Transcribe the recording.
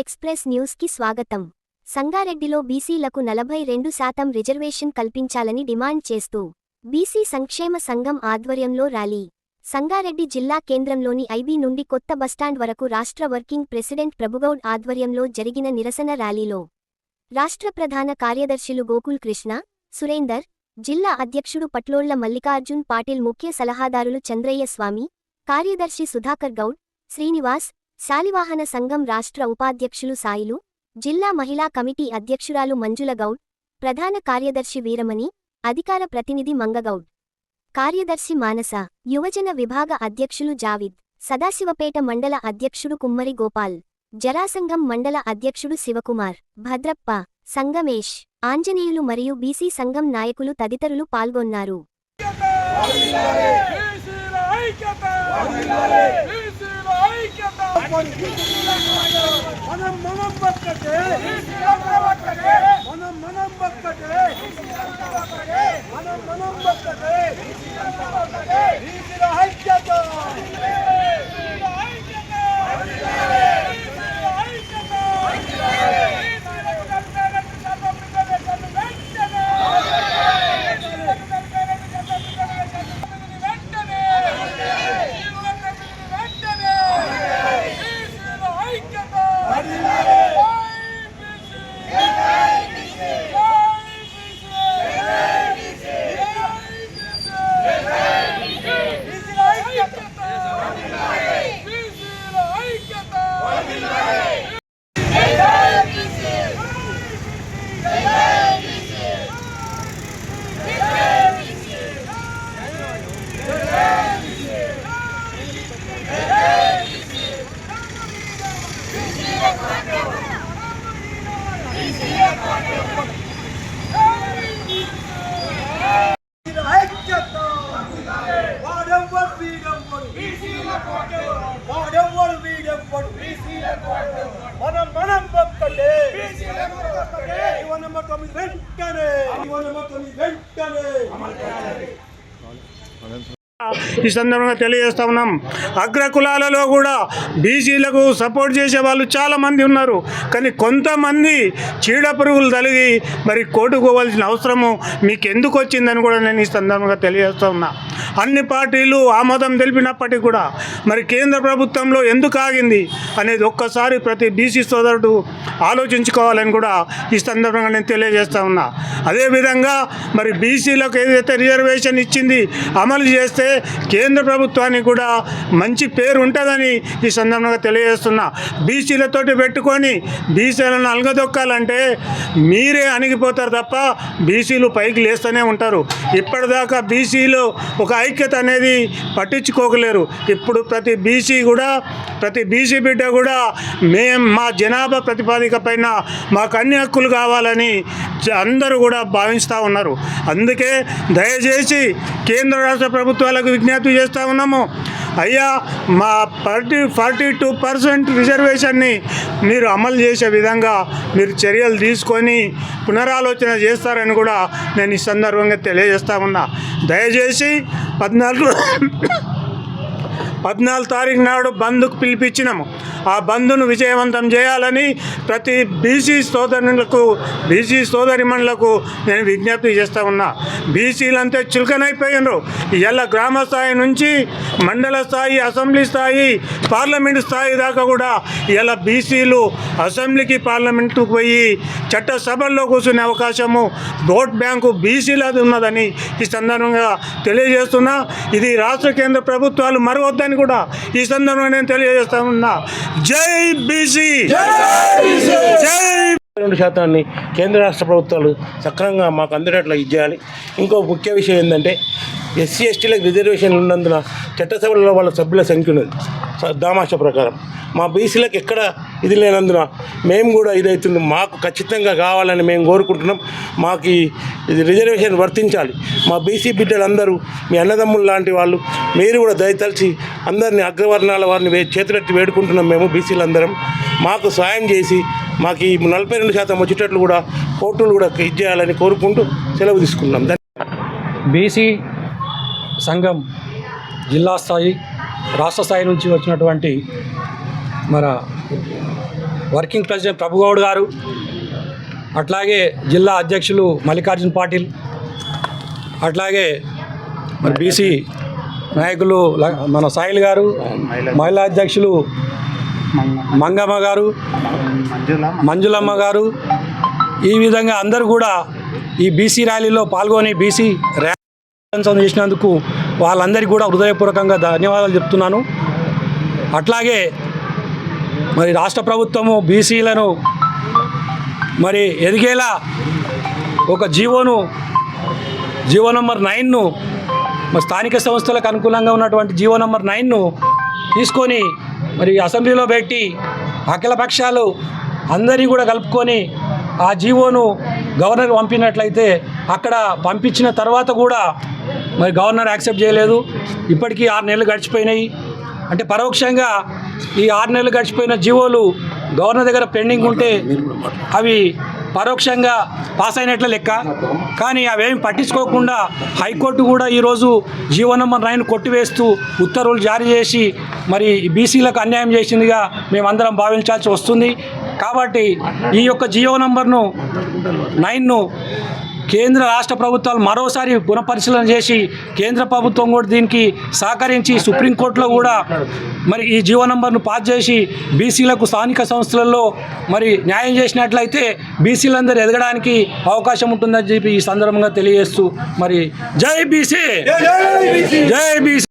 Express న్యూస్కి స్వాగతం. సంగారెడ్డిలో బీసీలకు నలభై రెండు శాతం రిజర్వేషన్ కల్పించాలని డిమాండ్ చేస్తూ బీసీ సంక్షేమ సంఘం ఆధ్వర్యంలో ర్యాలీ. సంగారెడ్డి జిల్లా కేంద్రంలోని ఐబీ నుండి కొత్త బస్టాండ్ వరకు రాష్ట్ర వర్కింగ్ ప్రెసిడెంట్ ప్రభుగౌడ్ ఆధ్వర్యంలో జరిగిన నిరసన ర్యాలీలో రాష్ట్ర ప్రధాన కార్యదర్శులు గోకుల్ కృష్ణ సురేందర్ జిల్లా అధ్యక్షుడు పట్లోళ్ళ మల్లికార్జున్ పాటిల్ ముఖ్య సలహాదారులు చంద్రయ్య స్వామి కార్యదర్శి సుధాకర్ గౌడ్ శ్రీనివాస్ శాలివాహన సంఘం రాష్ట్ర ఉపాధ్యక్షులు సాయిలు జిల్లా మహిళా కమిటీ అధ్యక్షురాలు మంజుల గౌడ్ ప్రధాన కార్యదర్శి వీరమణి అధికార ప్రతినిధి మంగగౌడ్ కార్యదర్శి మానస యువజన విభాగ అధ్యక్షులు జావిద్ సదాశివపేట మండల అధ్యక్షుడు కుమ్మరి గోపాల్ జరాసంఘం మండల అధ్యక్షుడు శివకుమార్ భద్రప్ప సంగమేష్ ఆంజనేయులు మరియు బీసీ సంఘం నాయకులు తదితరులు పాల్గొన్నారు బీసీల ఐక్యత బీసీల ఐక్యత మనం మనం బక్కటే మనం మనం బక్కటే మనం మనం బక్కటే బీసీల ఐక్యత బీసీల ఐక్యత బీసీల ఐక్యత బీసీలకు నలభై రెండు శాతం రిజర్వేషన్లు వెంటనే బీసీలకు నలభై రెండు శాతం రిజర్వేషన్లు వెంటనే వెంటనే బీసీల ఐక్యత బీసీల ఐక్యత ఐక్యత వాడెవ్వరు వీడెవ్వరు వాడెవ్వరు వీడెవ్వరు మనం మనం ఒక్కటే ఇవ నెంబర్ తొమ్మిది వెంటనే. ఇవ నెంబర్ తొమ్మిది వెంటనే. ఈ సందర్భంగా తెలియజేస్తా ఉన్నాం. అగ్ర కులాలలో కూడా బీసీలకు సపోర్ట్ చేసే వాళ్ళు చాలామంది ఉన్నారు. కానీ కొంతమంది చీడ పురుగులు తలిగి మరి కోటుకోవాల్సిన అవసరము మీకు ఎందుకు వచ్చిందని కూడా నేను ఈ సందర్భంగా తెలియజేస్తా ఉన్నా. అన్ని పార్టీలు ఆమోదం తెలిపినప్పటికీ కూడా మరి కేంద్ర ప్రభుత్వంలో ఎందుకు ఆగింది అనేది ఒక్కసారి ప్రతి బీసీ సోదరుడు ఆలోచించుకోవాలని కూడా ఈ సందర్భంగా నేను తెలియజేస్తా ఉన్నా. అదేవిధంగా మరి బీసీలకు ఏదైతే రిజర్వేషన్ ఇచ్చింది అమలు చేస్తే కేంద్ర ప్రభుత్వానికి కూడా మంచి పేరు ఉంటుందని ఈ సందర్భంగా తెలియజేస్తున్నా. బీసీలతోటి పెట్టుకొని బీసీలను అలగదొక్కాలంటే మీరే అణిగిపోతారు తప్ప బీసీలు పైకి లేస్తూనే ఉంటారు. ఇప్పటిదాకా బీసీలో ఒక ఐక్యత అనేది పట్టించుకోకలేరు ఇప్పుడు ప్రతి బీసీ కూడా ప్రతి బీసీ బిడ్డ కూడా మేం మా జనాభా ప్రతిపాదిక పైన మాకు అన్ని హక్కులు కావాలని చ- అందరూ కూడా భావిస్తూ ఉన్నారు. అందుకే దయచేసి కేంద్ర రాష్ట్ర ప్రభుత్వాలకు విజ్ఞప్తి చేస్తూ ఉన్నాము. అయ్యా మా ఫార్టీ ఫార్టీ టూ పర్సెంట్ రిజర్వేషన్ని మీరు అమలు చేసే విధంగా మీరు చర్యలు తీసుకొని పునరాలోచన చేస్తారని కూడా నేను ఈ సందర్భంగా తెలియజేస్తా ఉన్నా. దయచేసి పద్నాలుగు పద్నాలుగు తారీఖు నాడు బంద్కు పిలిపించినాము. ఆ బంద్ను విజయవంతం చేయాలని ప్రతి బీసీ సోదరులకు బీసీ సోదరిమణులకు నేను విజ్ఞప్తి చేస్తూ ఉన్నా. బీసీలంతా చులకనైపోయినరు. ఇలా గ్రామ స్థాయి నుంచి మండల స్థాయి అసెంబ్లీ స్థాయి పార్లమెంట్ స్థాయి దాకా కూడా ఇలా బీసీలు అసెంబ్లీకి పార్లమెంటుకు పోయి చట్టసభల్లో కూర్చునే అవకాశము ఓట్ బ్యాంకు బీసీలది ఉన్నదని ఈ సందర్భంగా తెలియజేస్తున్నా. ఇది రాష్ట్ర కేంద్ర ప్రభుత్వాలు మరవద్దని కూడా ఈ సందర్భంగా నేను తెలియజేస్తా ఉన్నా. జై బీసీ! జై రెండు శాతాన్ని కేంద్ర రాష్ట్ర ప్రభుత్వాలు సక్రమంగా మాకు అందేటట్లు ఇచ్చేయాలి ఇంకో ముఖ్య విషయం ఏంటంటే ఎస్సీ ఎస్టీలకు రిజర్వేషన్లు ఉన్నందున చట్టసభలలో వాళ్ళ సభ్యుల సంఖ్య ఉన్నది. దామాష ప్రకారం. మా బీసీలకు ఎక్కడ ఇది లేనందున మేము కూడా ఇదవుతుంది మాకు ఖచ్చితంగా కావాలని మేము కోరుకుంటున్నాం. మాకు ఈ ఇది రిజర్వేషన్ వర్తించాలి. మా బీసీ బిడ్డలందరూ మీ అన్నదమ్ములు లాంటి వాళ్ళు మీరు కూడా దయతలిచి అందరినీ అగ్రవర్ణాల వారిని వే- చేతులెత్తి వేడుకుంటున్నాం మేము బీసీలందరం. మాకు సాయం చేసి మాకు ఈ నలభై రెండు శాతం వచ్చేటట్లు కూడా కోర్టులు కూడా ఇచ్చేయాలని కోరుకుంటూ సెలవు తీసుకున్నాం. బీసీ సంఘం జిల్లా స్థాయి రాష్ట్ర స్థాయి నుంచి వచ్చినటువంటి మన వర్కింగ్ ప్రెసిడెంట్ ప్రభుగౌడ్ గారు అట్లాగే జిల్లా అధ్యక్షులు మల్లికార్జున్ పాటిల్ అట్లాగే మరి బీసీ నాయకులు మన సాయిల్ గారు మహిళా అధ్యక్షులు మంగమ్మ. గారు మంజులమ్మ గారు ఈ విధంగా అందరూ కూడా ఈ బీసీ ర్యాలీలో పాల్గొని బీసీ ర్యాలీ చేసినందుకు వాళ్ళందరికీ కూడా హృదయపూర్వకంగా ధన్యవాదాలు చెప్తున్నాను. అట్లాగే మరి రాష్ట్ర ప్రభుత్వము బీసీలను మరి ఎదిగేలా ఒక జీవోను జీవో నంబర్ నైన్ను మరి స్థానిక సంస్థలకు అనుకూలంగా ఉన్నటువంటి జీవో నంబర్ నైన్ను తీసుకొని మరి అసెంబ్లీలో పెట్టి అఖిల పక్షాలు అందరినీ కూడా కలుపుకొని ఆ జీవోను గవర్నర్ పంపినట్లయితే అక్కడ పంపించిన తర్వాత కూడా మరి గవర్నర్ యాక్సెప్ట్ చేయలేదు. ఇప్పటికీ ఆరు నెలలు గడిచిపోయినాయి. అంటే పరోక్షంగా ఈ ఆరు నెలలు గడిచిపోయిన జీవోలు గవర్నర్ దగ్గర పెండింగ్ ఉంటే అవి పరోక్షంగా పాస్ అయినట్ల లెక్క. కానీ అవేమి పట్టించుకోకుండా హైకోర్టు కూడా ఈరోజు జీవో నెంబర్ నైన్ కొట్టివేస్తూ ఉత్తర్వులు జారీ చేసి మరి బీసీలకు అన్యాయం చేసిందిగా మేమందరం భావించాల్సి వస్తుంది. కాబట్టి ఈ యొక్క జియో నంబర్ను నైన్ను కేంద్ర రాష్ట్ర ప్రభుత్వాలు మరోసారి పునఃపరిశీలన చేసి కేంద్ర ప్రభుత్వం కూడా దీనికి సహకరించి సుప్రీంకోర్టులో కూడా మరి ఈ జీవో నంబర్ను పాస్ చేసి బీసీలకు స్థానిక సంస్థలలో మరి న్యాయం చేసినట్లయితే బీసీలందరూ ఎదగడానికి అవకాశం ఉంటుందని చెప్పి ఈ సందర్భంగా తెలియజేస్తూ మరి జై బీసీ! జై బీసీ!